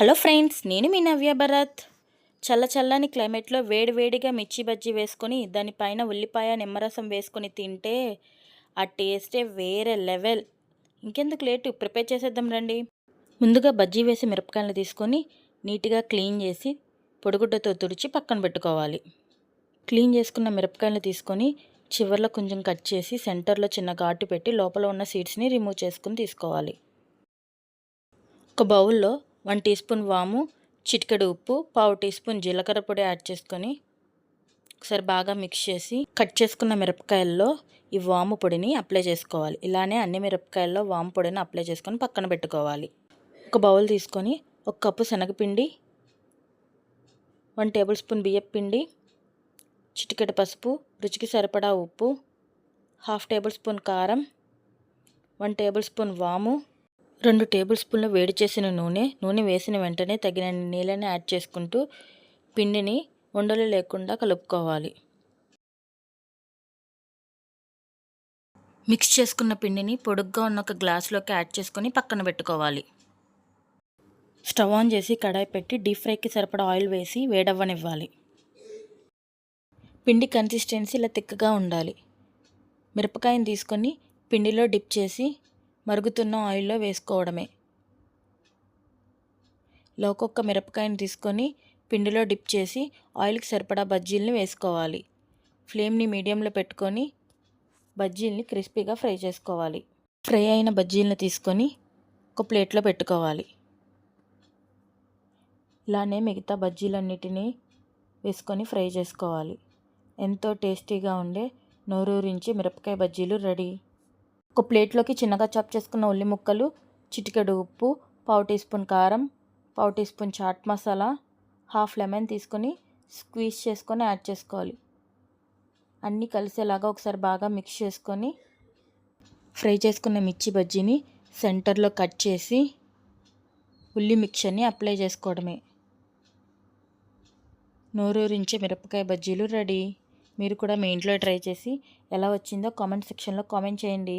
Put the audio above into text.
Hello friends నేను మీ నవ్య భరత్. చల్ల చల్లని క్లైమేట్లో వేడి వేడిగా మిర్చి బజ్జీ వేసుకొని దానిపైన ఉల్లిపాయ నిమ్మరసం వేసుకొని తింటే ఆ టేస్టే వేరే లెవెల్. ఇంకెందుకు లేటు ప్రిపేర్ చేసేద్దాం రండి. ముందుగా బజ్జీ వేసి మిరపకాయలు తీసుకొని నీట్గా క్లీన్ చేసి పొడిగుడ్డతో తుడిచి పక్కన పెట్టుకోవాలి. క్లీన్ చేసుకున్న మిరపకాయలు తీసుకొని చివర్లో కొంచెం కట్ చేసి సెంటర్లో చిన్న ఘాటు పెట్టి లోపల ఉన్న సీడ్స్ని రిమూవ్ చేసుకుని తీసుకోవాలి. ఒక బౌల్లో వన్ టీ స్పూన్ వాము చిటికెడు ఉప్పు పావు టీ స్పూన్ జీలకర్ర పొడి యాడ్ చేసుకొని ఒకసారి బాగా మిక్స్ చేసి కట్ చేసుకున్న మిరపకాయల్లో ఈ వాము పొడిని అప్లై చేసుకోవాలి. ఇలానే అన్ని మిరపకాయల్లో వాము పొడిని అప్లై చేసుకొని పక్కన పెట్టుకోవాలి. ఒక బౌల్ తీసుకొని ఒక కప్పు శనగపిండి వన్ టేబుల్ స్పూన్ బియ్యపిండి చిటికెడు పసుపు రుచికి సరిపడా ఉప్పు హాఫ్ టేబుల్ స్పూన్ కారం వన్ టేబుల్ స్పూన్ వాము రెండు టేబుల్ స్పూన్లు వేడి చేసిన నూనె నూనె వేసిన వెంటనే తగిన నీళ్ళని యాడ్ చేసుకుంటూ పిండిని ఉండలు లేకుండా కలుపుకోవాలి. మిక్స్ చేసుకున్న పిండిని పొడుగ్గా ఉన్న ఒక గ్లాసులోకి యాడ్ చేసుకొని పక్కన పెట్టుకోవాలి. స్టవ్ ఆన్ చేసి కడాయి పెట్టి డీప్ ఫ్రైకి సరిపడా ఆయిల్ వేసి వేడవ్వనివ్వాలి. పిండి కన్సిస్టెన్సీ ఇలా తిక్కగా ఉండాలి. మిరపకాయని తీసుకొని పిండిలో డిప్ చేసి మరుగుతున్న ఆయిల్లో వేసుకోవడమే. ఇలా ఒక్కొక్క మిరపకాయని తీసుకొని పిండిలో డిప్ చేసి ఆయిల్కి సరిపడా బజ్జీలని వేసుకోవాలి. ఫ్లేమ్ని మీడియంలో పెట్టుకొని బజ్జీల్ని క్రిస్పీగా ఫ్రై చేసుకోవాలి. ఫ్రై అయిన బజ్జీలను తీసుకొని ఒక ప్లేట్లో పెట్టుకోవాలి. ఇలానే మిగతా బజ్జీలన్నిటినీ వేసుకొని ఫ్రై చేసుకోవాలి. ఎంతో టేస్టీగా ఉండే నోరూరించి మిరపకాయ బజ్జీలు రెడీ. ఒక ప్లేట్లోకి చిన్నగా చాప్ చేసుకున్న ఉల్లి ముక్కలు చిటికెడు ఉప్పు పావు టీ స్పూన్ కారం పావు tea spoon chaat masala half lemon తీసుకొని స్క్వీజ్ చేసుకొని యాడ్ చేసుకోవాలి. అన్నీ కలిసేలాగా ఒకసారి బాగా మిక్స్ చేసుకొని ఫ్రై చేసుకున్న మిర్చి బజ్జీని సెంటర్లో కట్ చేసి ఉల్లి మిక్చర్ని అప్లై చేసుకోవడమే. నోరూరించే మిరపకాయ బజ్జీలు రెడీ. మీరు కూడా మీ ఇంట్లో ట్రై చేసి ఎలా వచ్చిందో కామెంట్ సెక్షన్లో కామెంట్ చేయండి.